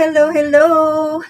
Hello, hello!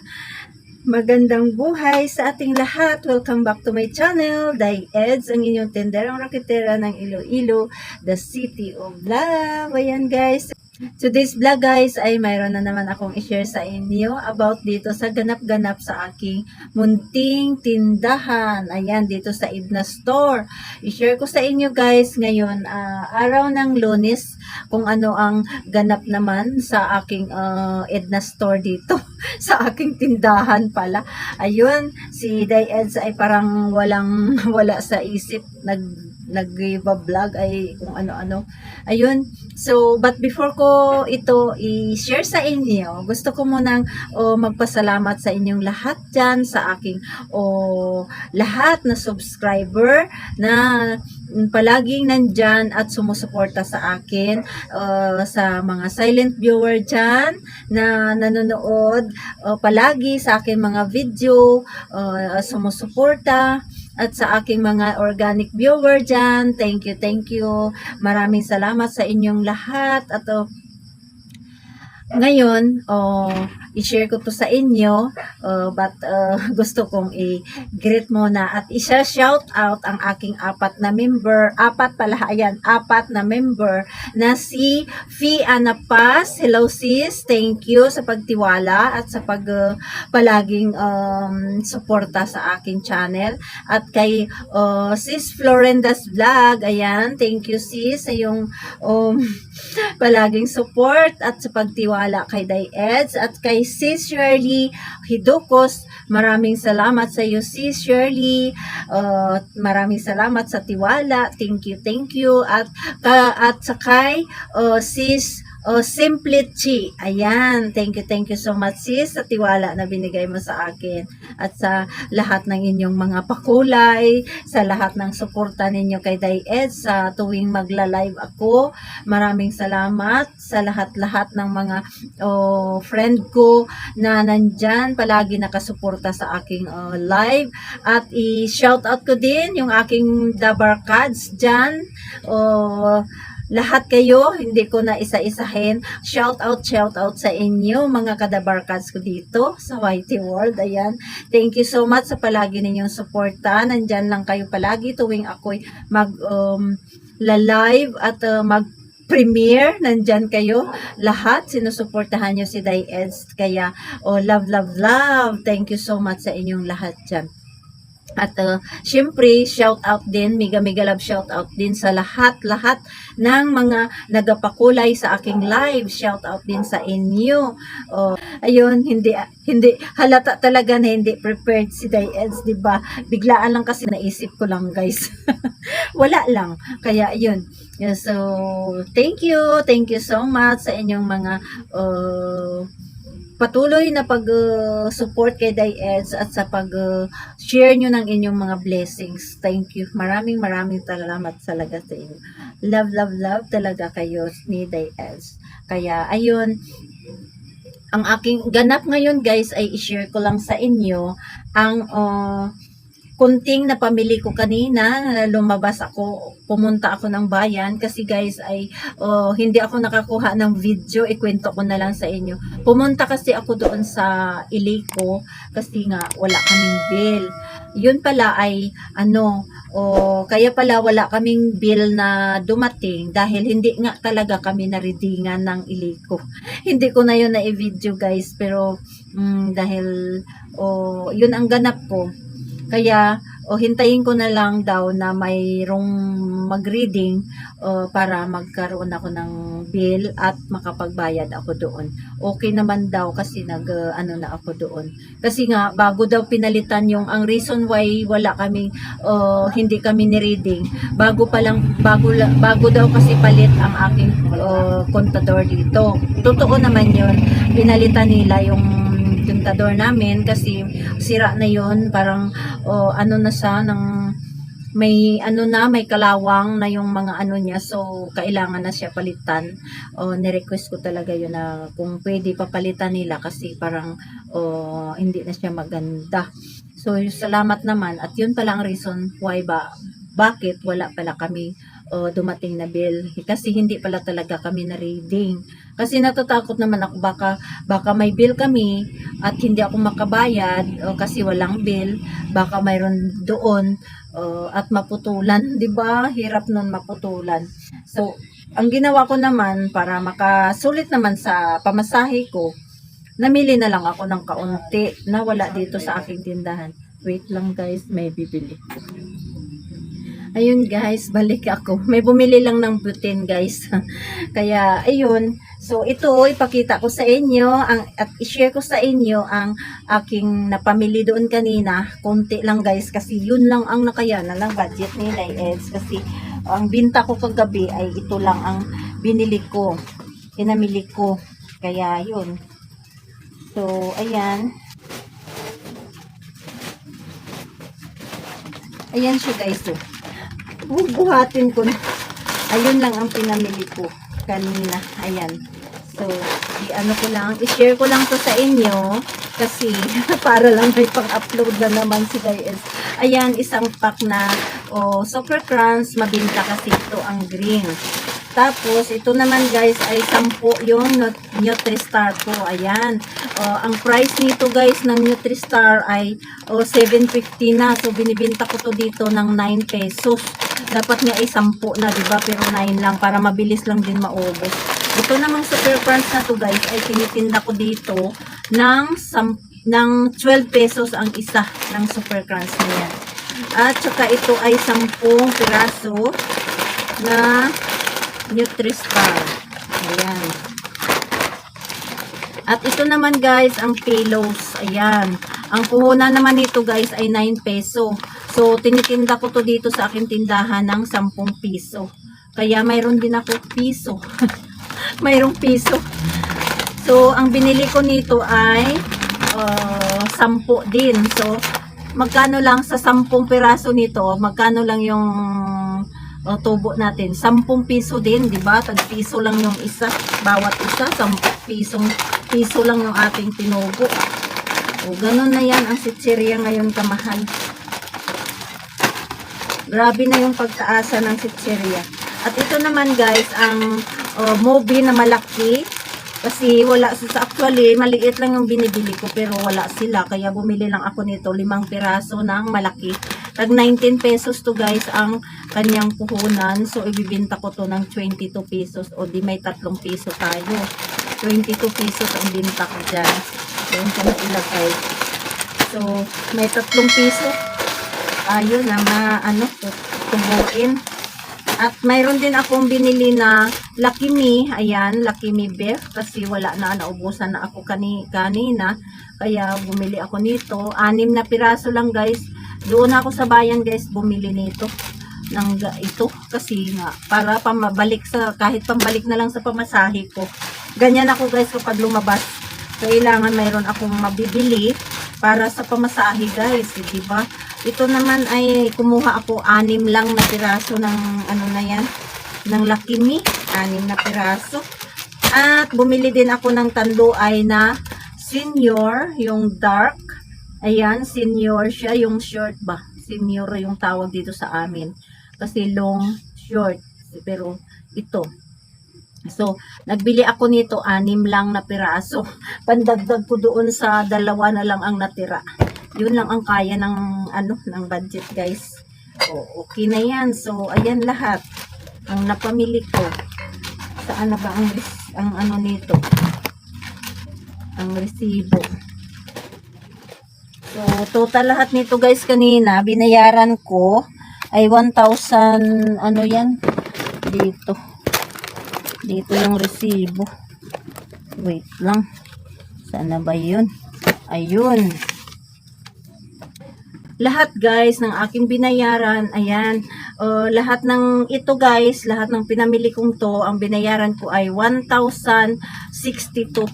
Magandang buhay sa ating lahat. Welcome back to my channel, Dai Eds, ang inyong tenderang raketera ng Iloilo, the city of love. Ayan guys. Today's vlog guys ay mayroon na naman akong i-share sa inyo about dito sa ganap-ganap sa aking munting tindahan. Ayan, dito sa Edna Store. I-share ko sa inyo guys ngayon, ah, araw ng lunes, kung ano ang ganap naman sa aking ah, Edna Store dito. sa aking tindahan pala. Ayun, si Day Eds ay parang walang wala sa isip. Nag nag-vlog ay kung ano-ano. Ayun. So, but before ko ito i-share sa inyo, gusto ko munang oh, magpasalamat sa inyong lahat dyan, sa aking oh, lahat na subscriber na palaging nandyan at sumusuporta sa akin uh, sa mga silent viewer dyan na nanonood uh, palagi sa aking mga video uh, sumusuporta at sa aking mga organic viewer dyan. Thank you, thank you. Maraming salamat sa inyong lahat. At oh, ngayon, oh, i-share ko to sa inyo, uh, but uh, gusto kong i-greet muna at isa-shout out ang aking apat na member, apat pala, ayan, apat na member na si Fi Anapas. Hello sis, thank you sa pagtiwala at sa pag uh, palaging um, suporta sa aking channel. At kay uh, sis Florenda's Vlog, ayan, thank you sis sa yung um, palaging support at sa pagtiwala kay Day Eds at kay Sis Shirley Hidukos. Maraming salamat sa iyo Sis Shirley. Uh, maraming salamat sa tiwala. Thank you, thank you. At ka, at sa kay uh, Sis Oh, Simply Chi. Ayan. Thank you, thank you so much sis sa tiwala na binigay mo sa akin. At sa lahat ng inyong mga pakulay, sa lahat ng suporta ninyo kay Day Ed sa tuwing magla-live ako. Maraming salamat sa lahat-lahat ng mga oh, friend ko na nandyan, palagi nakasuporta sa aking oh, live. At i-shout out ko din yung aking Dabarkads dyan. Oh, lahat kayo, hindi ko na isa-isahin. Shout out, shout out sa inyo, mga kadabarkads ko dito sa Whitey World. Ayan. Thank you so much sa palagi ninyong suporta. Nandyan lang kayo palagi tuwing ako'y mag um, la-live at uh, mag premiere, nandyan kayo. Lahat, sinusuportahan nyo si Day Eds. Kaya, oh, love, love, love. Thank you so much sa inyong lahat dyan. At uh, syempre, shout out din, mega mega love shout out din sa lahat-lahat ng mga nagapakulay sa aking live. Shout out din sa inyo. Oh, ayun, hindi hindi halata talaga na hindi prepared si Diez, 'di ba? Biglaan lang kasi naisip ko lang, guys. Wala lang. Kaya ayun. So, thank you. Thank you so much sa inyong mga uh, patuloy na pag-support kay Diez at sa pag-share nyo ng inyong mga blessings. Thank you. Maraming maraming salamat talaga sa inyo. Love, love, love talaga kayo ni Diez. Kaya, ayun, ang aking ganap ngayon guys ay i-share ko lang sa inyo ang uh, kunting na pamili ko kanina, lumabas ako, pumunta ako ng bayan kasi guys ay oh, hindi ako nakakuha ng video, ikwento ko na lang sa inyo. Pumunta kasi ako doon sa Iliko kasi nga wala kaming bill. Yun pala ay ano, oh, kaya pala wala kaming bill na dumating dahil hindi nga talaga kami naridingan ng Iliko. hindi ko na yun na i-video guys pero mm, dahil oh, yun ang ganap ko kaya, o hintayin ko na lang daw na mayroong mag-reading o, para magkaroon ako ng bill at makapagbayad ako doon. Okay naman daw kasi nag uh, ano na ako doon. Kasi nga bago daw pinalitan yung ang reason why wala kaming uh, hindi kami ni reading. Bago pa lang bago bago daw kasi palit ang aking uh, kontador dito. Totoo naman 'yon. Pinalitan nila yung kontador namin kasi sira na yon parang oh, ano na siya ng may ano na may kalawang na yung mga ano niya. So kailangan na siya palitan. O ni-request ko talaga yun na kung pwede papalitan nila kasi parang oh, hindi na siya maganda. So salamat naman. At yun pala ang reason why ba bakit wala pala kami o dumating na bill. Kasi hindi pala talaga kami na reading. Kasi natatakot naman ako baka baka may bill kami at hindi ako makabayad o kasi walang bill, baka mayroon doon o, at maputulan, 'di ba? Hirap nun maputulan. So, ang ginawa ko naman para makasulit naman sa pamasahe ko, namili na lang ako ng kaunti na wala dito sa aking tindahan. Wait lang guys, may bibili. Ayun guys, balik ako. May bumili lang ng butin guys. Kaya ayun, so ito ipakita ko sa inyo ang at i-share ko sa inyo ang aking napamili doon kanina. Konti lang guys kasi yun lang ang nakayana lang budget ni Eds kasi ang binta ko kagabi ay ito lang ang binili ko. Kinamili ko. Kaya yun. So, ayan. Ayan siya guys. So, bubuhatin ko na. Ayun lang ang pinamili ko kanina. Ayan. So, i-ano ko lang, i-share ko lang to sa inyo kasi para lang may pang-upload na naman si Guys. Ayan, isang pack na oh, Super Crunch, mabinta kasi ito ang green. Tapos, ito naman guys ay 10 yung Nut- Nutristar ko. Ayan. Oh, ang price nito guys ng Nutristar ay oh, 750 na. So, binibinta ko to dito ng 9 pesos. Dapat nga ay 10 na, di ba? Pero 9 lang para mabilis lang din maubos. Ito namang Super Crunch na to guys ay tinitinda ko dito ng, ng 12 pesos ang isa ng Super Crunch na yan. At saka ito ay 10 piraso na Nutristar. Ayan. At ito naman guys, ang pillows. Ayan. Ang puhunan naman dito guys ay 9 peso. So, tinitinda ko to dito sa aking tindahan ng 10 piso. Kaya mayroon din ako piso. mayroong piso. So, ang binili ko nito ay uh, 10 din. So, magkano lang sa 10 piraso nito, magkano lang yung uh, tubo natin? 10 piso din, di ba? Tag piso lang yung isa, bawat isa, 10 pisong piso lang yung ating tinubo. O, ganun na yan ang sitsirya ngayon kamahal. Grabe na yung pagtaasa ng sitsirya. At ito naman guys, ang uh, movie na malaki. Kasi wala sa actually maliit lang yung binibili ko pero wala sila kaya bumili lang ako nito limang piraso ng malaki. Tag 19 pesos to guys ang kanyang puhunan. So ibibenta ko to ng 22 pesos o di may tatlong piso tayo. 22 pesos ang binta ko dyan. Doon ko na ilagay. So may tatlong piso. Ayun na ma ano tubuin. At mayroon din akong binili na Me. Ayan, Me Beef. Kasi wala na, naubusan na ako kani, kanina. Kaya bumili ako nito. Anim na piraso lang guys. Doon ako sa bayan guys bumili nito. Ng ito. Kasi nga, para pamabalik sa, kahit pambalik na lang sa pamasahe ko. Ganyan ako guys kapag lumabas. Kailangan mayroon akong mabibili para sa pamasahe guys. eh, Di ba? Ito naman ay kumuha ako anim lang na piraso ng ano na yan, ng Lucky Me, anim na piraso. At bumili din ako ng tanduay na senior, yung dark. Ayan, senior siya, yung short ba? Senior yung tawag dito sa amin. Kasi long, short. Pero ito. So, nagbili ako nito, anim lang na piraso. Pandagdag ko doon sa dalawa na lang ang natira yun lang ang kaya ng ano ng budget guys. O, okay na yan. So ayan lahat ang napamili ko. Saan na ba ang, ang ano nito? Ang resibo. So total lahat nito guys kanina binayaran ko ay 1,000 ano yan? Dito. Dito yung resibo. Wait lang. Sana ba yun? Ayun lahat guys ng aking binayaran, ayan, uh, lahat ng ito guys, lahat ng pinamili kong to, ang binayaran ko ay 1,062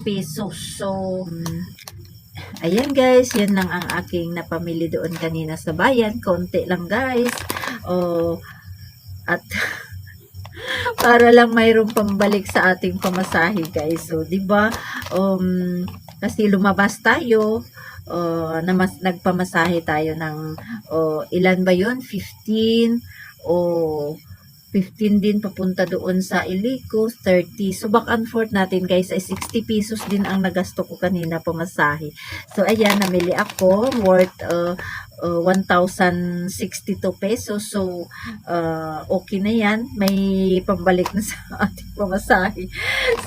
pesos. So, ayan guys, yan lang ang aking napamili doon kanina sa bayan. Konti lang guys. Oh, at para lang mayroong pambalik sa ating pamasahe guys. So, 'di ba? Um kasi lumabas tayo uh, na mas nagpamasahe tayo ng uh, ilan ba 'yon? 15 o 15 din papunta doon sa Iliko, 30. So back and forth natin guys ay 60 pesos din ang nagasto ko kanina pamasahe. So ayan, namili ako worth uh, uh, 1,062 pesos. So uh, okay na yan. May pambalik na sa ating pamasahe.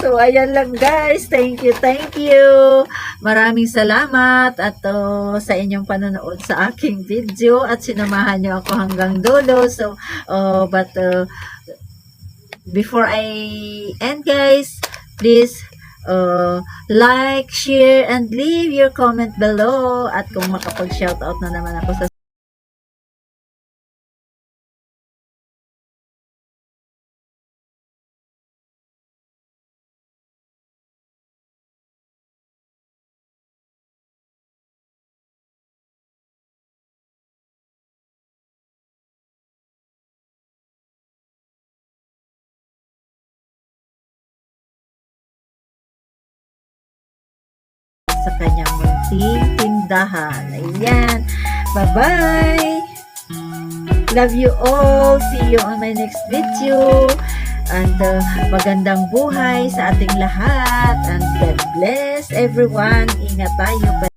So ayan lang guys. Thank you, thank you. Maraming salamat at uh, sa inyong panonood sa aking video at sinamahan niyo ako hanggang dulo. So uh, but uh, before I end guys, please uh, like, share, and leave your comment below. At kung makapag-shoutout na naman ako sa sa kanyang munting tindahan. Ayan. Bye-bye! Love you all. See you on my next video. And uh, magandang buhay sa ating lahat. And God bless everyone. Ingat tayo.